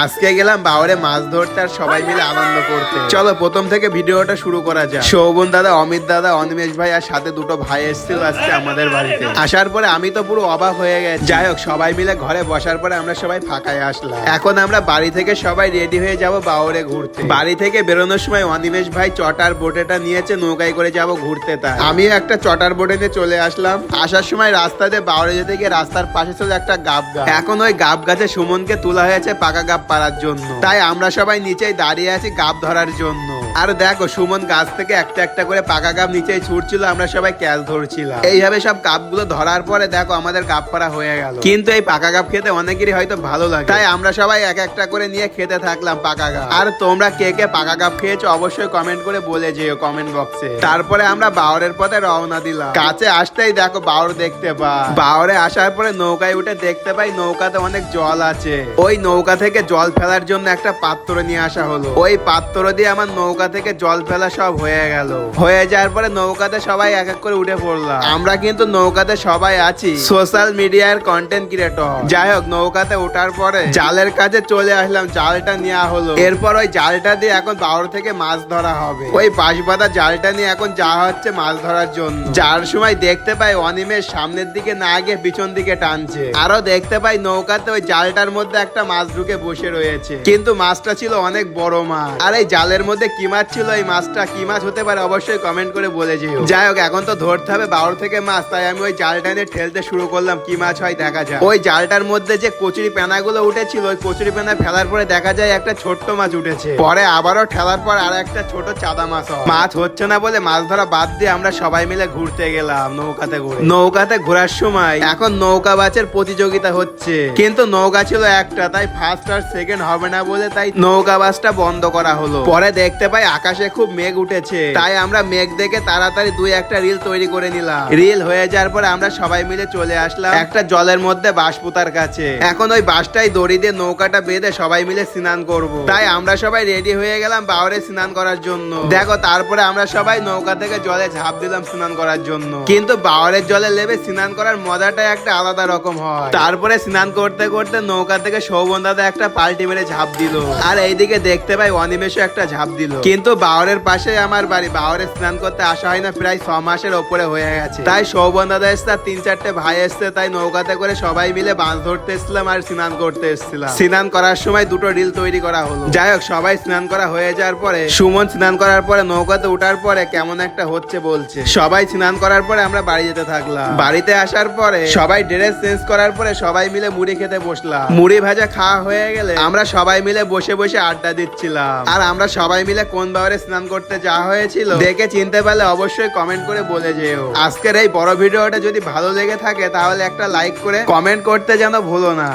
আজকে গেলাম বাওরে মাছ ধরতে আর সবাই মিলে আনন্দ করতে। চলো, প্রথম থেকে ভিডিওটা শুরু করা যাক। শোভন দাদা, অমিত দাদা, অনিমেষ ভাই আর সাথে দুটো ভাই এসেছিল আজকে আমাদের বাড়িতে। আসার পরে আমি তো পুরো অবাক হয়ে গেছি। যাই হোক, সবাই মিলে ঘরে বসার পরে আমরা সবাই ফাঁকায় আসলাম। এখন আমরা বাড়ি থেকে সবাই রেডি হয়ে যাব বাওরে ঘুরতে। বাড়ি থেকে বেরোনোর সময় অনিমেষ ভাই চটার বোটেটা নিয়েছে, নৌকায় করে যাব ঘুরতে তাই। আমি একটা চটার বোটে নিয়ে চলে আসলাম। আসার সময় রাস্তাতে বাওরে যেতে গিয়ে রাস্তার পাশে ছিল একটা গাব গাছ। এখন ওই গাব গাছে সুমনকে তোলা হয়েছে পাকা গাব পাড়ার জন্য। তাই আমরা সবাই নিচেই দাঁড়িয়ে আছি গাব ধরার জন্য। আর দেখো সুমন গাছ থেকে একটা একটা করে পাকা গাব নিচে ছুটছিল আমরা সবাই ক্যাচ ধরছিলাম। এইভাবে সব গাবগুলো ধরার পরে দেখো আমাদের গাব পাড়া হয়ে গেল। কিন্তু এই পাকা গাব খেতে অনেকেরই হয়তো ভালো লাগে। তাই আমরা সবাই এক একটা করে নিয়ে খেতে থাকলাম পাকা গাব আর তোমরা কে কে পাকা গাব খেয়েছো অবশ্যই কমেন্ট করে বলে যেও কমেন্ট বক্সে তারপরে আমরা বাওরের পথে রওনা দিলাম। কাছে আসতেই দেখো বাওর দেখতে পাই বাওরে আসার পরে নৌকায় উঠে দেখতে পাই নৌকাতে অনেক জল আছে। ওই নৌকা থেকে জল ফেলার জন্য একটা পাত্র নিয়ে আসা হলো। ওই পাত্র দিয়ে আমার নৌকা থেকে জল ফেলা সব হয়ে গেল। হয়ে যাওয়ার পরে নৌকাতে সবাই এক এক করে উঠে পড়লাম। আমরা কিন্তু নৌকাতে সবাই আছি। সোশ্যাল মিডিয়ার কন্টেন্ট ক্রিয়েটর যাই হোক, নৌকাতে ওঠার পরে জালের কাছে চলে আসলাম, জালটা নেওয়া হলো। এরপর ওই জালটা দিয়ে এখন বাউর থেকে মাছ ধরা হবে। ওই বাঁশ জালটা নিয়ে এখন যাওয়া হচ্ছে মাছ ধরার জন্য। যার সময় দেখতে পাই অনিমেষ সামনের দিকে না গিয়ে পিছন দিকে টানছে। আরও দেখতে পাই নৌকাতে ওই জালটার মধ্যে একটা মাছ ঢুকে বসে রয়েছে। কিন্তু মাছটা ছিল অনেক বড় মাছ। আর এই জালের মধ্যে কি মাছ ছিল, এই মাছটা কি মাছ হতে পারে অবশ্যই কমেন্ট করে বলে যেও। যাই হোক এখন তো ধরতে হবে বাউর থেকে মাছ, তাই আমি ওই জালটা নিয়ে ঠেলতে শুরু করলাম, কি মাছ হয় দেখা যায় ওই জালটার মধ্যে যে কচুরি পেনাগুলো উঠেছিল, ওই কচুরি পেনা ফেলার পরে দেখা যায় একটা ছোট্ট মাছ উঠেছে। পরে আবারও ঠেলার পর আর একটা ছোট চাদা মাছ। মাছ হচ্ছে না বলে মাছ ধরা বাদ দিয়ে আমরা সবাই মিলে ঘুরতে গেলাম নৌকাতে ঘুরে নৌকাতে ঘোরার সময় এখন নৌকা বাচের প্রতিযোগিতা হচ্ছে। কিন্তু নৌকা ছিল একটা, তাই ফার্স্ট আর সেকেন্ড হবে না বলে তাই নৌকা বাসটা বন্ধ করা হলো। পরে দেখতে পাই আকাশে খুব মেঘ উঠেছে। তাই আমরা মেঘ দেখে তাড়াতাড়ি দুই একটা রিল তৈরি করে নিলাম। রিল হয়ে যাওয়ার পরে আমরা সবাই মিলে চলে আসলাম একটা জলের মধ্যে বাঁশ পোতার কাছে। এখন ওই বাঁশটাই দড়ি দিয়ে নৌকাটা বেঁধে সবাই মিলে স্নান করব। তাই আমরা সবাই রেডি হয়ে গেলাম বাওরে স্নান করার জন্য। দেখো, তারপরে আমরা সবাই নৌকা থেকে জলে ঝাঁপ দিলাম স্নান করার জন্য। কিন্তু বাওরের জলে লেবে স্নান করার মজাটাই একটা আলাদা রকম হয়। তারপরে স্নান করতে করতে নৌকা থেকে সৌবন দাদা একটা পাল্টি মেরে ঝাঁপ দিল। আর এইদিকে দেখতে পাই অনিমেষও একটা ঝাঁপ দিল। কিন্তু বাওরের পাশে আমার বাড়ি। বাওরে স্নান করতে আসা হয় না, প্রায় ছ মাসের ওপরে হয়ে গেছে। তাই সৌবন দাদা এসছে, তিন চারটে ভাই এসছে, তাই নৌকাতে করে সবাই মিলে মাছ ধরতে এসেছিলাম আর স্নান করতে এসেছিলাম। স্নান করার সময় দুটো রিল তৈরি করা হলো। যাই হোক, সবাই স্নান করা হয়ে যাওয়ার পরে, সুমন স্নান করার পরে, নৌকাতে ওঠার পরে কেমন একটা হচ্ছে বলছে। সবাই স্নান করার পরে আমরা বাড়ি যেতে থাকলাম। বাড়িতে আসার পরে, সবাই ড্রেস চেঞ্জ করার পরে সবাই মিলে মুড়ি খেতে বসলাম। মুড়ি ভাজা খাওয়া হয়ে গেলে আমরা সবাই মিলে বসে বসে আড্ডা দিচ্ছিলাম। আর আমরা সবাই মিলে কোন বাবারে স্নান করতে যাওয়া হয়েছিল, দেখে চিনতে পারলে অবশ্যই কমেন্ট করে বলে যেও। আজকের এই বড় ভিডিওটা যদি ভালো লেগে থাকে, তাহলে একটা লাইক করে কমেন্ট করতে যেন ভুলো না।